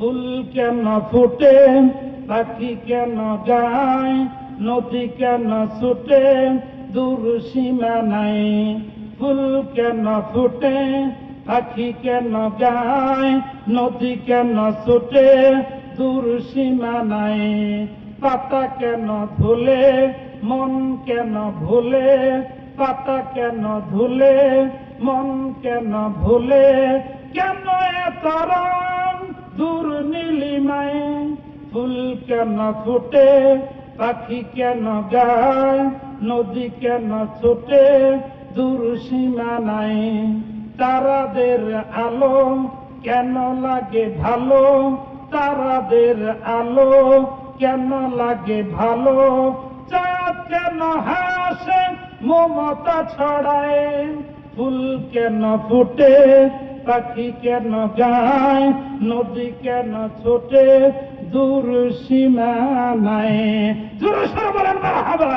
কেন ফুটে, পাখি কেন গায় নদী কেন ছুটে, দূর সীমা নাই। ফুল কেন ফুটে, পাখি কেন গায় নদী কেন ছুটে, দূর সীমা নাই। পাতা কেন ধুলে, মন কেন ভুলে, পাতা কেন ধুলে, মন কেন ভুলে, কেন এত রং দূর নীলিমায়, ফুল কেন ফুটে, পাখি কেন গায় নদী কেন ছোটে, দূর সীমা নাই। তারাদের আলো কেন লাগে ভালো? তারাদের আলো কেন লাগে ভালো? চাঁদ কেন হাসে, মমতা ছড়ায়, ফুল কেন ফুটে পাখি কেন যায় নদী কেন ছোটে দূর সীমা নাই। সরে বলেন মারহাবা।